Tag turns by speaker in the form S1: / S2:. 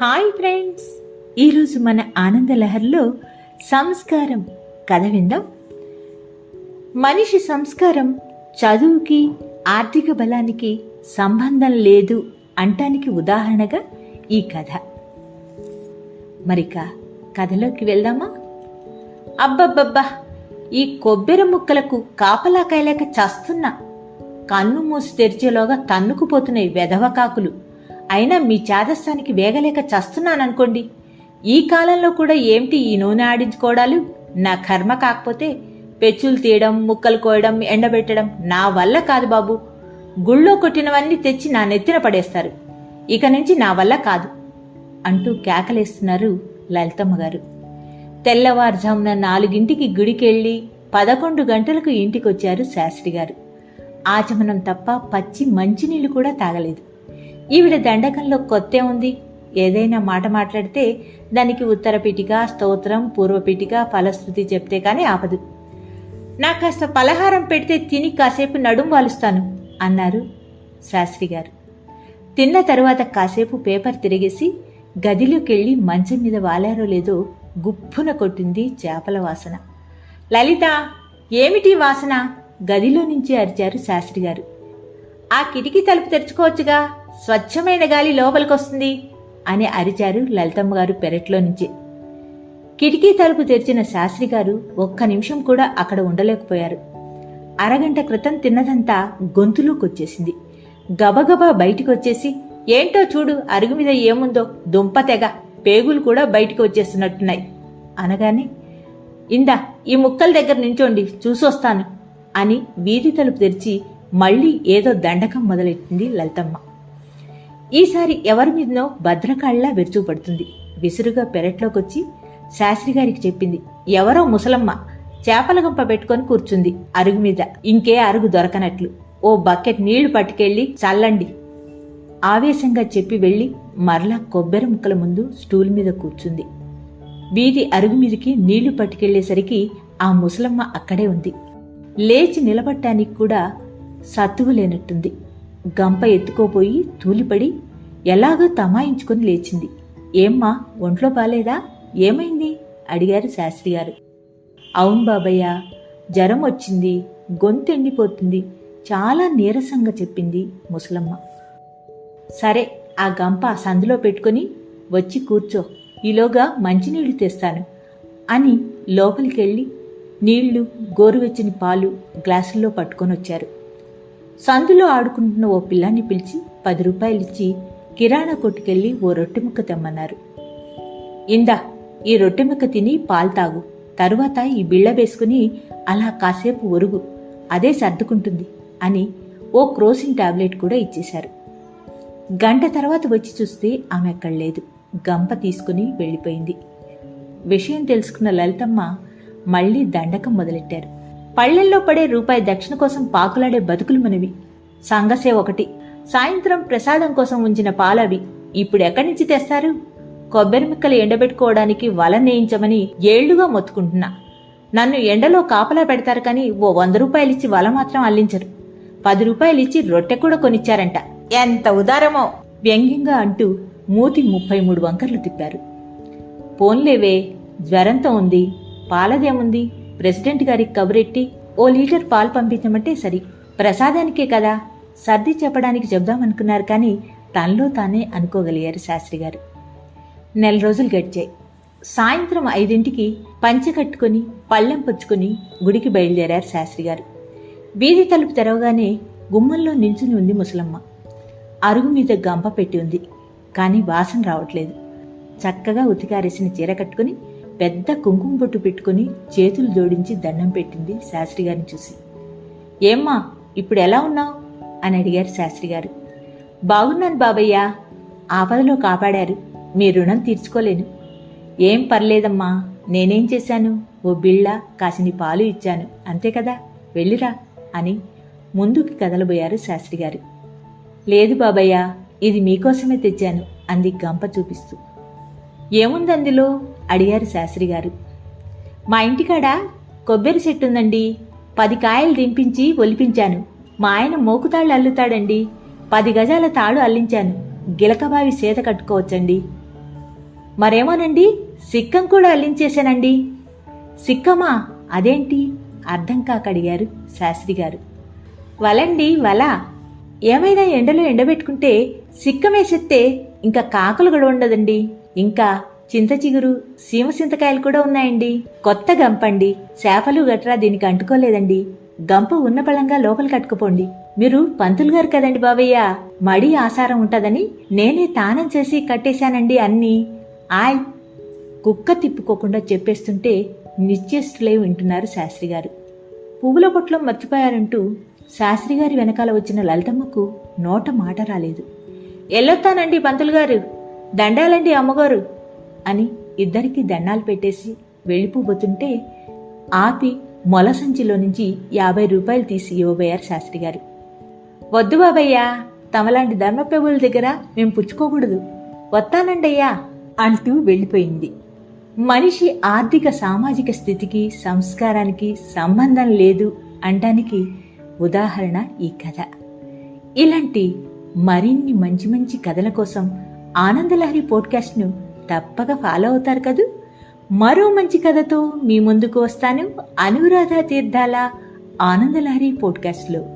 S1: Hi friends. ఈరోజు మన ఆనంద లహర్లో సంస్కారం కథ విందాం. మనిషి సంస్కారం చదువుకి ఆర్థిక బలానికి సంబంధం లేదు అంటానికి ఉదాహరణగా ఈ కథ. మరిక కథలోకి వెళ్దామా? అబ్బబ్బబ్బా ఈ కొబ్బరి ముక్కలకు కాపలా కాయలేక చస్తున్నా. కన్ను మూసి తెరిచేలోగా తన్నుకుపోతున్నాయి వెధవకాకులు. అయినా మీ చాదస్తానికి వేగలేక చస్తున్నాననుకోండి. ఈ కాలంలో కూడా ఏమిటి ఈ నూనె ఆడించుకోవడాలు? నా కర్మ కాకపోతే పెచ్చులు తీయడం ముక్కలు కోయడం ఎండబెట్టడం నా వల్ల కాదు బాబు. గుళ్ళో కొట్టినవన్నీ తెచ్చి నా నెత్తిన పడేస్తారు. ఇక నుంచి నా వల్ల కాదు అంటూ కేకలేస్తున్నారు లలితమ్మ గారు. తెల్లవారుజామున నాలుగింటికి గుడికెళ్ళి పదకొండు గంటలకు ఇంటికొచ్చారు శాస్త్రి గారు. ఆచమనం తప్ప పచ్చి మంచినీళ్ళు కూడా తాగలేదు. ఈవిడ దండకంలో కొత్తే ఉంది. ఏదైనా మాట మాట్లాడితే దానికి ఉత్తరపీటిక స్తోత్రం పూర్వపీటిక ఫలశ్రుతి చెప్తే కానీ ఆపదు. నాకు కాస్త పలహారం పెడితే తిని కాసేపు నడుం వాలుస్తాను అన్నారు శాస్త్రి గారు తిన్న తరువాత కాసేపు పేపర్ తిరిగేసి గదిలోకెళ్ళి మంచం మీద వాలారో లేదో గుప్పున కొట్టింది చేపల వాసన. లలిత ఏమిటి వాసన? గదిలో నుంచి అరిచారు శాస్త్రి గారు ఆ కిటికీ తలుపు తెరుచుకోవచ్చుగా? స్వచ్ఛమైన గాలి లోపలికొస్తుంది అని అరిచారు లలితమ్మ గారు పెరట్లో నుంచి. కిటికీ తలుపు తెరిచిన శాస్త్రి గారు ఒక్క నిమిషం కూడా అక్కడ ఉండలేకపోయారు. అరగంట క్రితం తిన్నదంతా గొంతులోకొచ్చేసింది. గబగబా బయటికొచ్చేసి ఏంటో చూడు అరుగు మీద ఏముందో దుంప తెగ పేగులు కూడా బయటికి వచ్చేస్తున్నట్టున్నాయి. అనగానే ఇందా ఈ ముక్కల దగ్గర నించోండి చూసొస్తాను అని వీధి తలుపు తెరిచి మళ్ళీ ఏదో దండకం మొదలెట్టింది లలితమ్మ. ఈసారి ఎవరి మీదనో భద్రకాళ్ళలా విరుచుపడుతుంది విసురుగా పెరట్లోకొచ్చి శాస్త్రి గారికి చెప్పింది ఎవరో ముసలమ్మ చేపల గంప పెట్టుకొని కూర్చుంది అరుగు మీద. ఇంకే అరుగు దొరకనట్లు. ఓ బకెట్ నీళ్ళు పట్టుకెళ్ళి చల్లండి. ఆవేశంగా చెప్పి వెళ్ళి మరలా కొబ్బరి ముక్కల ముందు స్టూల్ మీద కూర్చుంది. వీధి అరుగు మీదకి నీళ్ళు పట్టుకెళ్ళేసరికి ఆ ముసలమ్మ అక్కడే ఉంది. లేచి నిలబట్టానికి కూడా సత్తువు లేనట్టుంది. గంప ఎత్తుకోపోయి తూలిపడి ఎలాగో తమాయించుకొని లేచింది. ఏమ్మా ఒంట్లో బాలేదా? ఏమైంది? అడిగారు శాస్త్రి గారు. అవును బాబయ్య జ్వరం వచ్చింది గొంతు ఎండిపోతుంది చాలా నీరసంగా చెప్పింది ముసలమ్మ. సరే ఆ గంప సందులో పెట్టుకుని వచ్చి కూర్చో ఈలోగా మంచినీళ్ళు తెస్తాను అని లోపలికెళ్ళి నీళ్ళు గోరువెచ్చని పాలు గ్లాసుల్లో పట్టుకొని వచ్చారు. సందులో ఆడుకుంటున్న ఓ పిల్లాన్ని పిలిచి పది రూపాయలిచ్చి కిరాణా కొట్టుకెళ్ళి ఓ రొట్టె ముక్క తెమ్మన్నారు. ఇందా ఈ రొట్టె ముక్క తిని పాలు తాగు. తరువాత ఈ బిళ్ళ వేసుకుని అలా కాసేపు ఒరుగు. అదే సర్దుకుంటుంది అని ఓ క్రోసిన్ టాబ్లెట్ కూడా ఇచ్చేశారు. గంట తర్వాత వచ్చి చూస్తే ఆమె అక్కడ లేదు. గంప తీసుకుని వెళ్ళిపోయింది. విషయం తెలుసుకున్న లలితమ్మ మళ్ళీ దండకం మొదలెట్టారు. పళ్ళెల్లో పడే రూపాయి దక్షిణ కోసం పాకులాడే బతుకులు మనవి. సంగసే ఒకటి. సాయంత్రం ప్రసాదం కోసం ఉంచిన పాలవి ఇప్పుడు ఎక్కడి నుంచి తెస్తారు? కొబ్బరి ముక్కలు ఎండబెట్టుకోవడానికి వల నేయించమని ఏళ్ళుగా మొత్తుకుంటున్నా. నన్ను ఎండలో కాపలా పెడతారు కానీ ఓ వంద రూపాయలిచ్చి వల మాత్రం అల్లించరు. పది రూపాయలిచ్చి రొట్టె కూడా కొనిచ్చారంట. ఎంత ఉదారమో! వ్యంగ్యంగా అంటూ మూతి ముప్పై మూడు వంకర్లు తిప్పారు. పోన్లేవే జ్వరంతో ఉంది పాలదేముంది? ప్రెసిడెంట్ గారికి కబురెట్టి ఓ లీటర్ పాలు పంపించమంటే సరి. ప్రసాదానికే కదా. సర్ది చెప్పడానికి చెబుదామనుకున్నారు కానీ తనలో తానే అనుకోగలిగారు శాస్త్రి గారు నెల రోజులు గడిచాయి. సాయంత్రం ఐదింటికి పంచె కట్టుకుని పళ్ళెం పుచ్చుకుని గుడికి బయలుదేరారు శాస్త్రి గారు వీధి తలుపు తెరవగానే గుమ్మంలో నించుని ఉంది ముసలమ్మ. అరుగు మీద గంప పెట్టి ఉంది. కానీ వాసన రావట్లేదు. చక్కగా ఉతికారేసిన చీర కట్టుకుని పెద్ద కుంకుమ బొట్టు పెట్టుకుని చేతులు జోడించి దండం పెట్టింది శాస్త్రి గారిని చూసి. ఏమ్మా ఇప్పుడు ఎలా ఉన్నావు? అని అడిగారు శాస్త్రి గారు. బాగున్నాను బాబయ్య. ఆపదలో కాపాడారు. మీ రుణం తీర్చుకోలేను. ఏం పర్లేదమ్మా. నేనేం చేశాను? ఓ బిళ్ళ కాసిని పాలు ఇచ్చాను. అంతే కదా? వెళ్ళిరా అని ముందుకి కదలబోయారు శాస్త్రి గారు. లేదు బాబయ్య. ఇది మీకోసమే తెచ్చాను అంది గంప చూపిస్తూ. ఏముంది అందులో? అడిగారు శాస్త్రి గారు మా ఇంటికాడ కొబ్బరి చెట్టు ఉందండి పది కాయలు దింపించి ఒలిపించాను. మా ఆయన మోకుతాళ్ళు అల్లుతాడండి. పది గజాల తాడు అల్లించాను. గిలకబావి సీత కట్టుకోవచ్చండి. మరేమోనండి సిక్కం కూడా అల్లించేశానండి. సిక్కమా? అదేంటి? అర్థం కాక అడిగారు శాస్త్రి గారు వలండి వల. ఏమైనా ఎండలో ఎండబెట్టుకుంటే సిక్కమేసెత్తే ఇంకా కాకులు కూడా ఉండదండి. ఇంకా చింత చిగురు సీమ చింతకాయలు కూడా ఉన్నాయండి. కొత్త గంపండి. చేపలు గట్రా దీనికి అంటుకోలేదండి. గంప ఉన్న బలంగా లోపల కట్టుకుపోండి మీరు పంతులు గారు కదండి బాబయ్య. మడి ఆసారం ఉంటదని నేనే తానం చేసి కట్టేశానండి అన్నీ. ఆయ్! కుక్క తిప్పుకోకుండా చెప్పేస్తుంటే నిశ్చేష్టులై వింటున్నారు శాస్త్రి గారు. పువ్వుల పొట్లం మర్చిపోయారంటూ శాస్త్రి గారి వెనకాల వచ్చిన లలితమ్మకు నోట మాట రాలేదు. ఎల్లొత్తానండి పంతులు గారు. దండాలండి అమ్మగారు. అని ఇద్దరికి దండాలు పెట్టేసి వెళ్ళిపోబోతుంటే ఆపి మొల సంచిలో నుంచి యాభై రూపాయలు తీసి ఇవ్వబోయారు శాస్త్రి గారు. వద్దు బాబయ్యా తమలాంటి ధర్మప్రభువుల దగ్గర మేము పుచ్చుకోకూడదు. వస్తానండయ్యా అంటూ వెళ్ళిపోయింది. మనిషి ఆర్థిక సామాజిక స్థితికి సంస్కారానికి సంబంధం లేదు అంటానికి ఉదాహరణ ఈ కథ. ఇలాంటి మరిన్ని మంచి మంచి కథల కోసం ఆనందలహరి పోడ్కాస్ట్ను తప్పక ఫాలో అవుతారు కదూ? మరో మంచి కథతో మీ ముందుకు వస్తాను. అనురాధ తీర్థాల ఆనందలహరి పోడ్కాస్ట్లో.